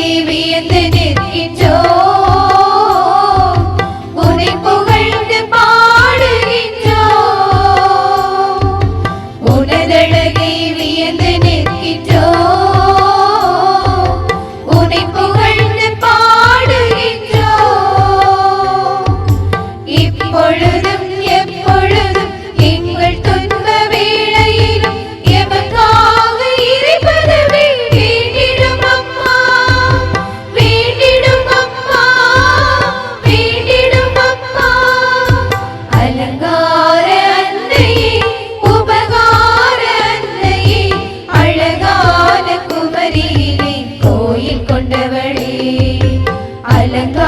ദേവിയെ കൊണ്ടവളേ. അലങ്ക